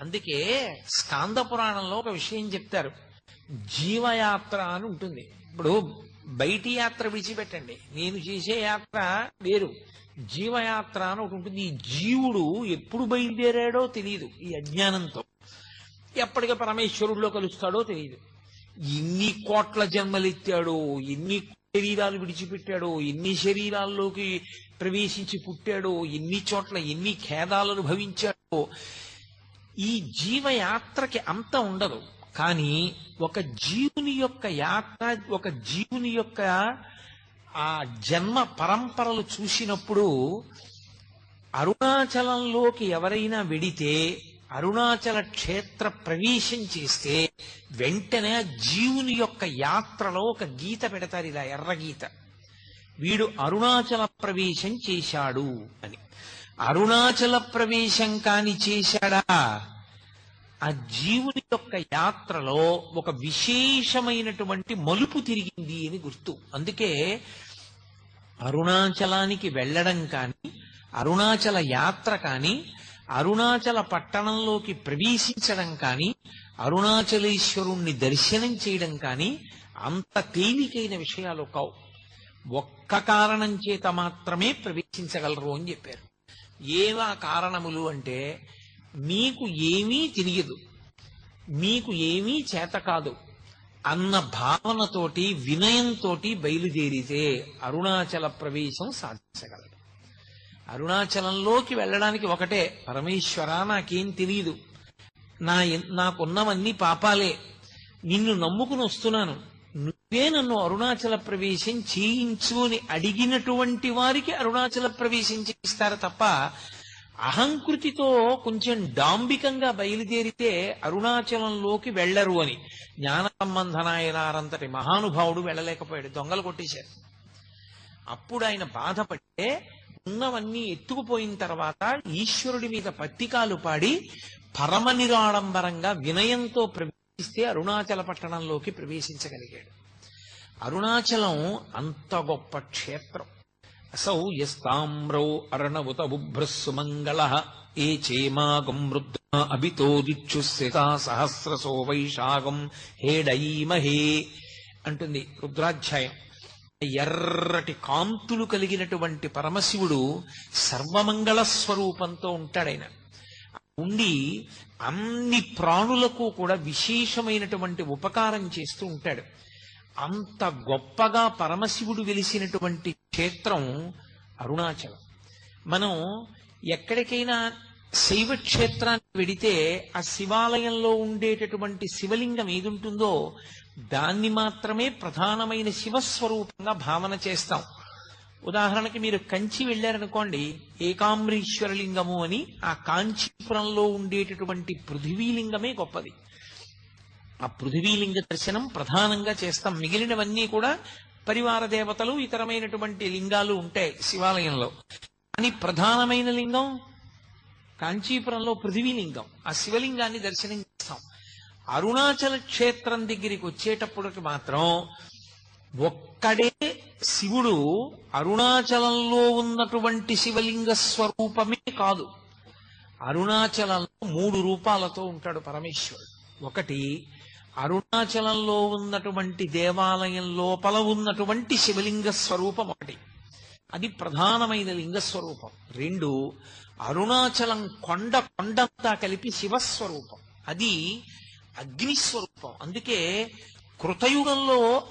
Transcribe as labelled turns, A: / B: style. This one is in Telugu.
A: అందుకే స్కాంద పురాణంలో ఒక విషయం చెప్తారు. జీవయాత్ర అని ఉంటుంది. ఇప్పుడు బయటి యాత్ర విడిచిపెట్టండి. నేను చేసే యాత్ర వేరు. జీవయాత్ర అని ఒకటి ఉంటుంది. ఈ జీవుడు ఎప్పుడు బయలుదేరాడో తెలియదు ఈ అజ్ఞానంతో. ఎప్పటికీ పరమేశ్వరుడిలో కలుస్తాడో తెలియదు ఎన్ని కోట్ల జన్మలెత్తాడో ఎన్ని శరీరాలు విడిచిపెట్టాడో ఎన్ని శరీరాల్లోకి ప్రవేశించి పుట్టాడో ఎన్ని చోట్ల ఎన్ని ఖేదాలను భవించాడో ఈ జీవయాత్రకి అంత ఉండదు. కానీ ఒక జీవుని యొక్క యాత్ర ఒక జీవుని యొక్క ఆ జన్మ పరంపరలు చూసినప్పుడు అరుణాచలంలోకి ఎవరైనా వెడితే అరుణాచల క్షేత్ర ప్రవేశం చేస్తే వెంటనే జీవుని యొక్క యాత్రలో ఒక గీత పెడతారు ఇలా ఎర్రగీత వీడు అరుణాచల ప్రవేశం చేశాడు అని. అరుణాచల ప్రవేశం కాని చేశాడా? ఆ జీవుని యొక్క యాత్రలో ఒక విశేషమైనటువంటి మలుపు తిరిగింది అని గుర్తు. అందుకే అరుణాచలానికి వెళ్ళడం కానీ అరుణాచల యాత్ర కానీ అరుణాచల పట్టణంలోకి ప్రవేశించడం కానీ అరుణాచలేశ్వరుణ్ణి దర్శనం చేయడం కానీ అంత తేలికైన విషయాలు కావు. ఒక్క కారణం చేత మాత్రమే ప్రవేశించగలరు అని చెప్పారు. ఏవా కారణములు అంటే మీకు ఏమీ తెలియదు. మీకు ఏమీ చేత కాదు. అన్న భావనతోటి వినయంతోటి బయలుదేరితే అరుణాచల ప్రవేశం సాధించగలడు అరుణాచలంలోకి వెళ్ళడానికి ఒకటే పరమేశ్వర నాకేం తెలియదు నా నాకున్నవన్నీ పాపాలే. నిన్ను నమ్ముకుని వస్తున్నాను. నువ్వే నన్ను అరుణాచల ప్రవేశం చేయించు అని అడిగినటువంటి వారికి అరుణాచల ప్రవేశం చేయిస్తారు తప్ప అహంకృతితో కొంచెం డాంబికంగా బయలుదేరితే అరుణాచలంలోకి వెళ్ళరు అని. జ్ఞాన సంబంధనాయనారంతటి మహానుభావుడు వెళ్ళలేకపోయాడు దొంగలు కొట్టేశారు. అప్పుడు ఆయన బాధపడితే ఉన్నవన్నీ ఎత్తుకుపోయిన తర్వాత ఈశ్వరుడి మీద పత్తికాలు పాడి పరమ నిరాడంబరంగా వినయంతో ప్రవేశిస్తే అరుణాచల పట్టణంలోకి ప్రవేశించగలిగాడు. అరుణాచలం అంత గొప్ప క్షేత్రం. అసౌ యస్తామ్రౌ అర్ణవుత బుభ్రస్సుమంగళ ఏ చేమాగం వృద్ధ అభితోదిచ్చుస్సితా సహస్రసో వైశాగం హేడైమహే అంటుంది రుద్రాధ్యాయం. ఎర్రటి కాంతులు కలిగినటువంటి పరమశివుడు సర్వమంగళ స్వరూపంతో ఉంటాడైన ఉండి అన్ని ప్రాణులకు కూడా విశేషమైనటువంటి ఉపకారం చేస్తూ ఉంటాడు. అంత గొప్పగా పరమశివుడు వెలిసినటువంటి క్షేత్రం అరుణాచలం. మనం ఎక్కడికైనా శైవ క్షేత్రానికి వెడితే ఆ శివాలయంలో ఉండేటటువంటి శివలింగం ఏదుంటుందో దాన్ని మాత్రమే ప్రధానమైన శివస్వరూపంగా భావన చేస్తాం. ఉదాహరణకి మీరు కంచి వెళ్ళారనుకోండి ఏకాంబరీశ్వరలింగము అని ఆ కాంచీపురంలో ఉండేటటువంటి పృథివీలింగమే గొప్పది. ఆ పృథివీలింగ దర్శనం ప్రధానంగా చేస్తాం. మిగిలినవన్నీ కూడా పరివార దేవతలు ఇతరమైనటువంటి లింగాలు ఉంటాయి శివాలయంలో. కానీ ప్రధానమైన లింగం కాంచీపురంలో పృథివీలింగం. ఆ శివలింగాన్ని దర్శనం చేస్తాం అరుణాచల క్షేత్రం దగ్గరికి వచ్చేటప్పటికి మాత్రం ఒక్కడే శివుడు అరుణాచలంలో ఉన్నటువంటి శివలింగ స్వరూపమే కాదు. అరుణాచలంలో మూడు రూపాలతో ఉంటాడు పరమేశ్వరుడు. ఒకటి అరుణాచలంలో ఉన్నటువంటి దేవాలయం లోపల ఉన్నటువంటి శివలింగ స్వరూపం ఒకటి. అది ప్రధానమైన లింగ స్వరూపం. రెండు అరుణాచలం కొండ కొండంతా కలిపి శివస్వరూపం. అది అగ్నిస్వరూపం అందుకే కృతయుగంలో